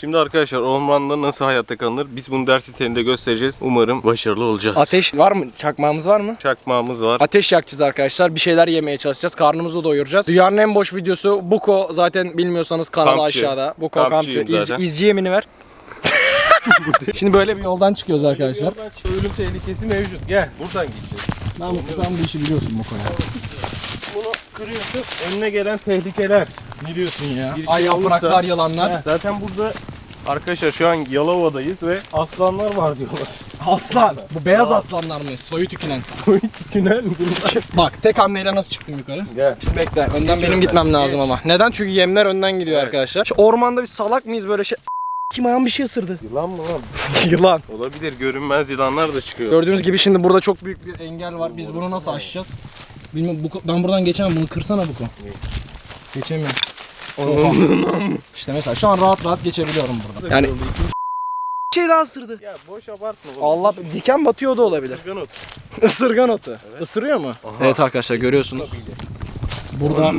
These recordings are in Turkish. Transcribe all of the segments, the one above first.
Şimdi arkadaşlar ormanda nasıl hayatta kalınır? Biz bunu ders niteliğinde göstereceğiz. Umarım başarılı olacağız. Ateş var mı? Çakmağımız var mı? Çakmağımız var. Ateş yakacağız arkadaşlar. Bir şeyler yemeye çalışacağız. Karnımızı doyuracağız. Dünyanın en boş videosu Buko. Zaten bilmiyorsanız kanalı Kampçı. aşağıda. Buko kampçı. Kampçıyım İz, zaten. izci yemini ver. Şimdi böyle bir yoldan çıkıyoruz arkadaşlar. Yoldan çık- Ölüm tehlikesi mevcut. Gel buradan gideceğiz. Tamam sen bu işi biliyorsun Buko ya. Bunu kırıyorsun. Önüne gelen tehlikeler. Ne diyorsun ya? Bir şey Ay yapraklar, olursa- yalanlar. Heh, Zaten burada arkadaşlar şu an Yalova'dayız ve aslanlar var diyorlar. Aslan. Bu beyaz aslanlar mı? Soyu tükünen. Soyu tükünen bunlar. Bak tek hamleyle nasıl çıktım yukarı? Gel. Şimdi bekle. Önden benim gitmem lazım ama. Neden? Çünkü yemler önden gidiyor Evet. arkadaşlar. Şu ormanda bir salak mıyız böyle şey? Kim ayağım bir şey ısırdı. Yılan mı lan? Yılan. Olabilir görünmez yılanlar da çıkıyor. Gördüğünüz gibi şimdi burada çok büyük bir engel var. Biz bunu nasıl aşacağız? Bilmiyorum. Bu, ben buradan geçemem. Bunu kırsana bu. Geçemiyorum. işte mesela şu an rahat rahat geçebiliyorum burada. Yani bir şey daha ısırdı. Ya boş abartma. Allah diken batıyor da olabilir. Isırgan ot. Isırgan otu. Isırıyor mu? Evet arkadaşlar görüyorsunuz. Burada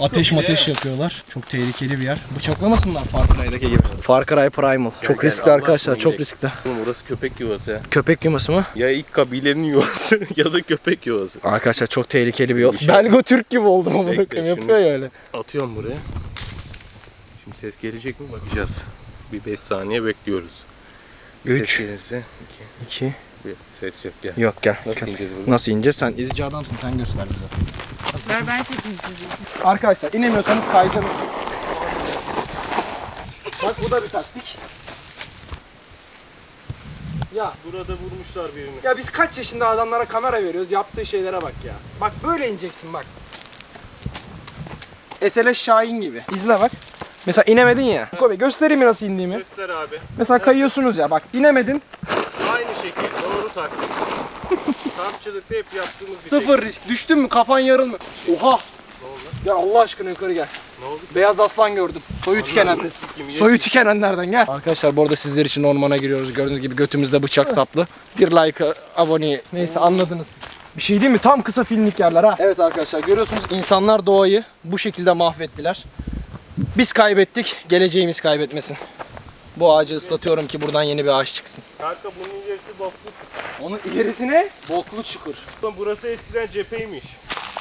ateş mateş yakıyorlar. Çok tehlikeli bir yer. Bıçaklamasınlar Far Cry'daki gibi. Far Cry Primal. Çok gel, riskli Allah arkadaşlar. Çok riskli. Oğlum orası köpek yuvası ya. Köpek yuvası mı? Ya ilk kabilenin yuvası ya da köpek yuvası. Arkadaşlar çok tehlikeli bir yol. İnşallah. Belgo Türk gibi oldum ama yapıyor ya öyle. Atıyorum buraya. Şimdi ses gelecek mi bakacağız. Bir 5 saniye bekliyoruz. Bir Üç. Ses gelirse 2 2 bir ses yok gel. Yok gel. Nasıl ineceğiz buradan? Nasıl ineceğiz? Sen izci adamsın sen göster bize. Ver ben çekeyim sizi. Arkadaşlar inemiyorsanız kayacaksınız. Bak bu da bir taktik. Ya Burada vurmuşlar birini. ya biz kaç yaşında adamlara kamera veriyoruz yaptığı şeylere bak ya. Bak böyle ineceksin bak. SLS Şahin gibi. İzle bak. Mesela inemedin ya. Kobe göstereyim mi nasıl indiğimi. Göster abi. Mesela kayıyorsunuz ya bak inemedin. Aynı şekil doğru taktik. Kampçılıkta hep yaptığımız bir Sıfır risk. Düştün mü kafan yarılmı. Oha. Gel Allah aşkına yukarı gel. Ne oldu? Beyaz aslan gördüm. Soyu tükenenler. sikeyim, Soyu tükenenlerden gel. Arkadaşlar bu arada sizler için ormana giriyoruz. Gördüğünüz gibi götümüzde bıçak saplı. Bir like, abone. Neyse anladınız siz. Bir şey değil mi? Tam kısa filmlik yerler ha. Evet arkadaşlar görüyorsunuz insanlar doğayı bu şekilde mahvettiler. Biz kaybettik, geleceğimiz kaybetmesin. Bu ağacı ıslatıyorum ki buradan yeni bir ağaç çıksın. Kanka bunun ilerisi bokluk. Onun ilerisine boklu çukur. Lan Burası eskiden cepheymiş.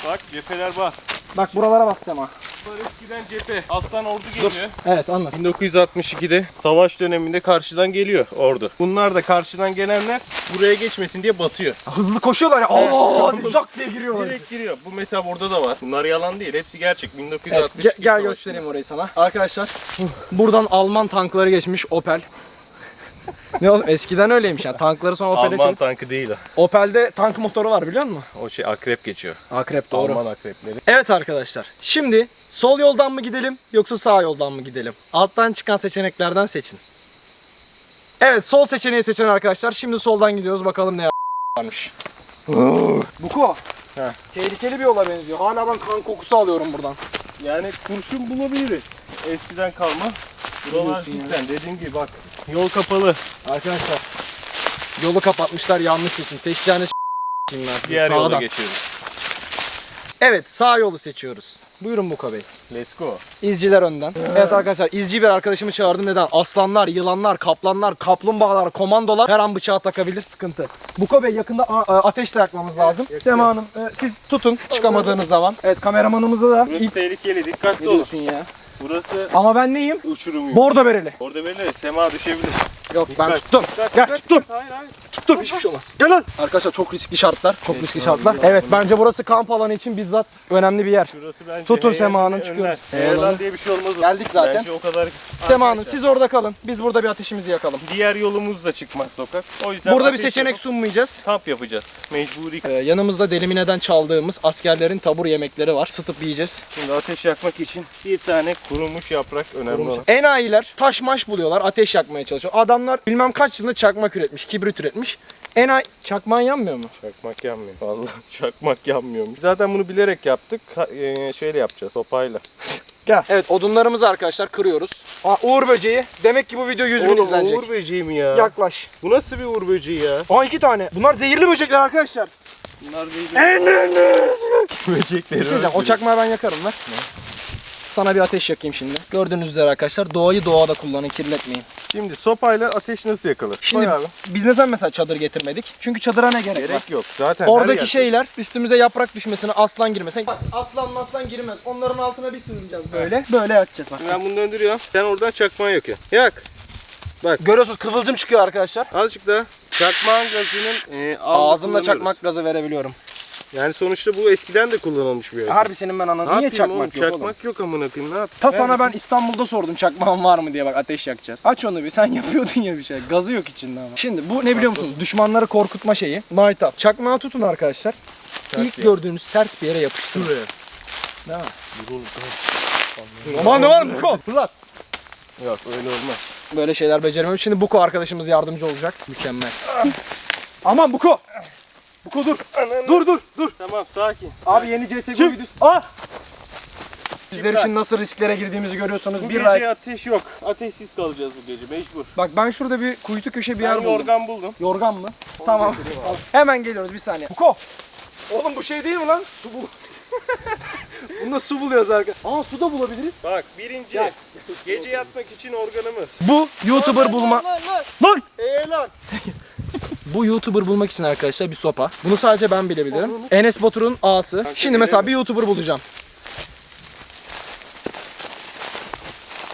Bak cepheler bak. Bak buralara bas Sema. Eskiden cephe. Alttan ordu geliyor. Evet anlat. 1962'de savaş döneminde karşıdan geliyor ordu. Bunlar da karşıdan gelenler buraya geçmesin diye batıyor. Hızlı koşuyorlar ya. Allah! Jak diye giriyorlar. Direkt giriyor. Bu mesela burada da var. Bunlar yalan değil. Hepsi gerçek. Evet, 1962 ge- gel savaşında. göstereyim orayı sana. Arkadaşlar buradan Alman tankları geçmiş Opel. Ne oğlum eskiden öyleymiş yani tankları sonra Opel'e Alman çevir- tankı değil o. Opel'de tank motoru var biliyor musun? O şey akrep geçiyor. Akrep doğru. Alman akrepleri. Evet arkadaşlar şimdi sol yoldan mı gidelim yoksa sağ yoldan mı gidelim? Alttan çıkan seçeneklerden seçin. Evet sol seçeneği seçen arkadaşlar şimdi soldan gidiyoruz bakalım ne varmış. Buko. Heh. Tehlikeli bir yola benziyor. Hala ben kan kokusu alıyorum buradan. Yani kurşun bulabiliriz. Eskiden kalma. Buralar cidden dediğim gibi bak. Yol kapalı. Arkadaşlar yolu kapatmışlar yanlış seçim. Seçeceğiniz ben size Diğer yola sağdan. geçiyoruz. Evet sağ yolu seçiyoruz. Buyurun Buka Bey. Let's go. İzciler önden. Evet arkadaşlar izci bir arkadaşımı çağırdım. Neden? Aslanlar, yılanlar, kaplanlar, kaplumbağalar, komandolar her an bıçağı takabilir. Sıkıntı. Buka Bey yakında a- a- ateş de yakmamız lazım. Sema Hanım e, siz tutun çıkamadığınız zaman. Evet kameramanımızı da Burası tehlikeli. Dikkatli olun. ya? Burası Ama ben neyim? uçurum yok. Bordo bereli. Orada böyle sema düşebilir. Yok ben tuttum. dikkat, Gel tuttum. Hayır hayır. Tuttum hiçbir şey olmaz. Gel lan. Arkadaşlar çok riskli şartlar. Çok riskli şartlar. Evet bence burası kamp alanı için bizzat önemli bir yer. Şurası bence Tutun Sema Hanım, çıkıyoruz. Heyelan diye bir şey olmaz. o. Geldik zaten. Bence o kadar. Sema Hanım siz orada kalın. Biz burada bir ateşimizi yakalım. Diğer yolumuz da çıkmaz sokak. O yüzden Burada bir ateş seçenek yapıp sunmayacağız. kamp yapacağız. Mecburi. Ee, yanımızda delimineden çaldığımız askerlerin tabur yemekleri var. Sıtıp yiyeceğiz. Şimdi ateş yakmak için bir tane kurumuş yaprak önemli olan. Enayiler taş maş buluyorlar. Ateş yakmaya çalışıyor. Adamlar bilmem kaç yılında çakmak üretmiş. Kibrit üretmiş. Enayi... Çakmağın yanmıyor mu? Çakmak yanmıyor. Vallahi çakmak yanmıyormuş. Zaten bunu bilerek yaptık. Ha- şöyle yapacağız sopayla. Gel. Evet odunlarımızı arkadaşlar kırıyoruz. Aa, Uğur böceği. Demek ki bu video 100 bin Oğlum izlenecek. uğur böceği mi ya? Yaklaş. Bu nasıl bir uğur böceği ya? Aa iki tane. Bunlar zehirli böcekler arkadaşlar. Bunlar değil. Böcekleri Bir şey diyeceğim. O çakmağı ben yakarım ver. Sana bir ateş yakayım şimdi. Gördüğünüz üzere arkadaşlar doğayı doğada kullanın kirletmeyin. Şimdi sopayla ateş nasıl yakılır? Şimdi Koy abi. biz neden mesela çadır getirmedik? Çünkü çadıra ne gerek, var? Gerek yok. Zaten Oradaki şeyler üstümüze yaprak düşmesine aslan girmesin. Bak aslan maslan girmez. Onların altına bir sığınacağız böyle. Böyle yatacağız bak. Ben bunu döndürüyorum. Sen oradan çakmağı yakıyorsun. Yak. Görüyorsunuz kıvılcım çıkıyor arkadaşlar. Azıcık daha. Çakmağın gazının e, Ağzımla çakmak gazı verebiliyorum. Yani sonuçta bu eskiden de kullanılmış bir yöntem. Harbi senin ben anladım. Niye yapayım çakmak oğlum? yok oğlum? Çakmak yok amına koyayım. Ne yap? Ta sana ben İstanbul'da sordum çakmağın var mı diye bak ateş yakacağız. Aç onu bir sen yapıyordun ya bir şey. Gazı yok içinde ama. Şimdi bu ne biliyor musunuz? Düşmanları korkutma şeyi. Maytap. Çakmağı tutun arkadaşlar. İlk yer. gördüğünüz sert bir yere yapıştırın. Değil mi? Aman ne var mı? Buko? Fırlat. Yok öyle olmaz. Böyle şeyler beceremiyorum. Şimdi Buko arkadaşımız yardımcı olacak. Mükemmel. Aman Buko. Buko dur. Dur dur dur. Tamam sakin. Abi yeni CSGO videosu. Ah! Sizler için nasıl risklere girdiğimizi görüyorsunuz. Bu bir gece like. ateş yok. Ateşsiz kalacağız bu gece mecbur. Bak ben şurada bir kuytu köşe bir yer Ben buldum. yorgan buldum. Yorgan mı? Tamam. Hemen geliyoruz bir saniye. Buko. Oğlum bu şey değil mi lan? Su bu. Bunda su buluyoruz arkadaşlar. Aa su da bulabiliriz. Bak birinci gece yatmak için organımız. Bu YouTuber bulma... Lan! Eee lan. Bu YouTuber bulmak için arkadaşlar bir sopa. Bunu sadece ben bilebilirim. Enes Batur'un ağası. Şimdi mesela bir YouTuber bulacağım.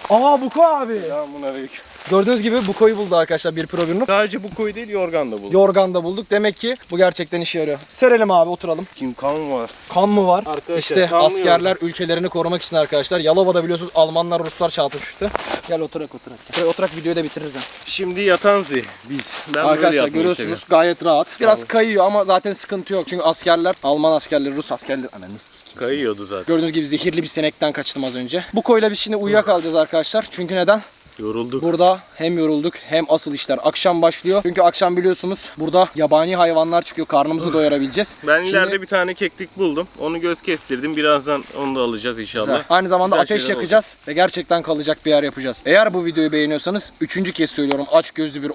Aa Buko abi. Selamun aleyküm. Gördüğünüz gibi Buko'yu buldu arkadaşlar bir pro ürünü. Sadece bu koyu değil yorgan da buldum. Yorgan da bulduk. Demek ki bu gerçekten işe yarıyor. Serelim abi oturalım. Kim kan var? Kan mı var? Arkadaşlar, işte askerler ülkelerini korumak için arkadaşlar. Yalova'da biliyorsunuz Almanlar Ruslar çarpışmıştı. Gel oturak oturak. Buraya oturak videoyu da bitiririz. ha. Şimdi yatan zi biz. Ben Arkadaşlar görüyorsunuz gayet rahat. Biraz kayıyor ama zaten sıkıntı yok. Çünkü askerler Alman askerleri, Rus askerleri ananı s- seviyorum. Kayıyordu zaten. Gördüğünüz gibi zehirli bir sinekten kaçtım az önce. Bu koyla biz şimdi uyuyakalacağız arkadaşlar. Çünkü neden? Yorulduk. Burada hem yorulduk hem asıl işler akşam başlıyor. Çünkü akşam biliyorsunuz burada yabani hayvanlar çıkıyor. Karnımızı doyurabileceğiz. Ben Şimdi- ileride bir tane keklik buldum. Onu göz kestirdim. Birazdan onu da alacağız inşallah. Güzel. Aynı zamanda Güzel ateş yakacağız ve gerçekten kalacak bir yer yapacağız. Eğer bu videoyu beğeniyorsanız üçüncü kez söylüyorum aç gözlü bir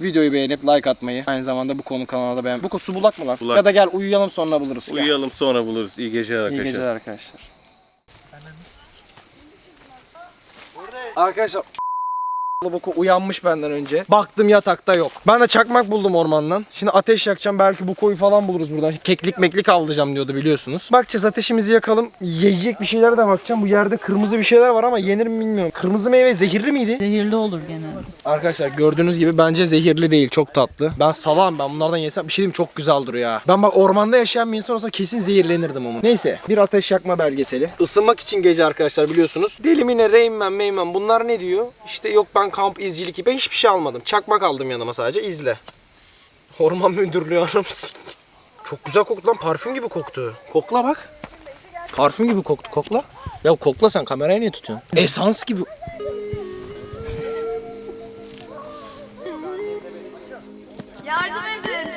videoyu beğenip like atmayı. Aynı zamanda bu konu kanalda beğen. Bu su bulak mı lan? Bulak. Ya da gel uyuyalım sonra buluruz. Uyuyalım sonra buluruz. İyi geceler İyi arkadaşlar. geceler arkadaşlar. Arkadaşlar Boku uyanmış benden önce. Baktım yatakta yok. Ben de çakmak buldum ormandan. Şimdi ateş yakacağım. Belki bu koyu falan buluruz buradan. Keklik meklik avlayacağım diyordu biliyorsunuz. Bakacağız ateşimizi yakalım. Yiyecek bir şeylere de bakacağım. Bu yerde kırmızı bir şeyler var ama yenir mi bilmiyorum. Kırmızı meyve zehirli miydi? Zehirli olur genelde. Arkadaşlar gördüğünüz gibi bence zehirli değil. Çok tatlı. Ben salam ben bunlardan yesem bir şey diyeyim çok güzel duruyor ya. Ben bak ormanda yaşayan bir insan olsa kesin zehirlenirdim ama. Neyse bir ateş yakma belgeseli. Isınmak için gece arkadaşlar biliyorsunuz. Deli Mine, Rainman, Mayman bunlar ne diyor? İşte yok ben kamp izcilik. Ben hiçbir şey almadım. Çakmak aldım yanıma sadece izle. Orman müdürlüğü aramışsın. Çok güzel koktu lan parfüm gibi koktu. Kokla bak. Parfüm gibi koktu kokla. Ya kokla sen kamerayı niye tutuyorsun? Esans gibi. Yardım edin.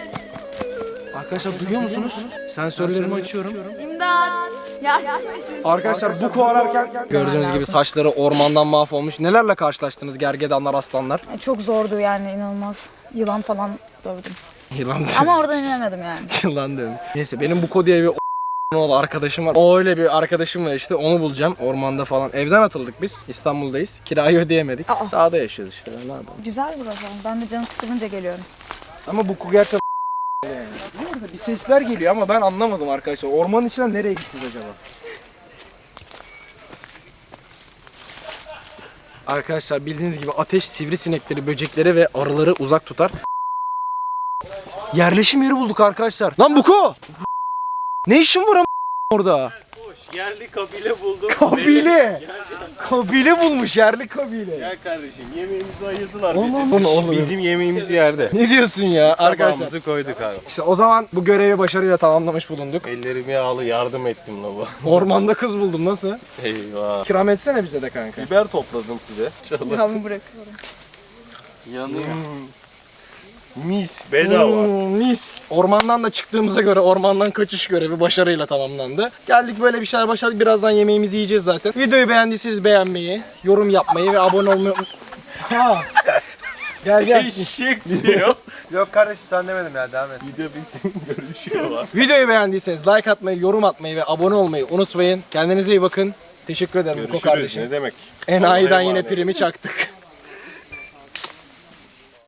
Arkadaşlar duyuyor musunuz? Sensörlerimi açıyorum. İmdat. Arkadaşlar bu kovalarken gördüğünüz gibi saçları ormandan mahvolmuş. Nelerle karşılaştınız gergedanlar, aslanlar? Çok zordu yani inanılmaz. Yılan falan dövdüm. Yılan Ama oradan inemedim yani. Yılan diyorum. Neyse benim bu kod diye bir oğlu arkadaşım var. O öyle bir arkadaşım var işte onu bulacağım ormanda falan. Evden atıldık biz. İstanbul'dayız. Kirayı ödeyemedik. Aa. Dağda yaşıyoruz işte. Ne yapalım. Güzel burası. Ben de canım sıkılınca geliyorum. Ama bu gerçekten bir sesler geliyor ama ben anlamadım arkadaşlar. Ormanın içinden nereye gittiniz acaba? Arkadaşlar bildiğiniz gibi ateş sivrisinekleri, böcekleri ve arıları uzak tutar. Yerleşim yeri bulduk arkadaşlar. Lan Buko! Ne işin var orada? Yerli kabile buldum. Kabile! Kabile bulmuş yerli kabile. Gel kardeşim yemeğimizi ayırdılar bizim. oğlum, oğlum. Bizim yemeğimiz yerde. Ne diyorsun ya arkadaşlar? Tabağımızı koyduk abi. İşte o zaman bu görevi başarıyla tamamlamış bulunduk. Ellerim yağlı yardım ettim la bu. Ormanda kız buldum nasıl? Eyvah. İkram etsene bize de kanka. Biber topladım size. Silahımı bırakıyorum. Yanıyor. Mis bedava. Hmm, mis. Ormandan da çıktığımıza göre ormandan kaçış görevi başarıyla tamamlandı. Geldik böyle bir şeyler başardık. Birazdan yemeğimizi yiyeceğiz zaten. Videoyu beğendiyseniz beğenmeyi, yorum yapmayı ve abone olmayı... Ha. Gel gel. Eşek diyor. Yok kardeşim sen demedim ya devam et. De bizim görüşüyorlar. Videoyu beğendiyseniz like atmayı, yorum atmayı ve abone olmayı unutmayın. Kendinize iyi bakın. Teşekkür ederim Ko Görüşürüz. kardeşim. Ne demek? Enayiden yine primi çaktık.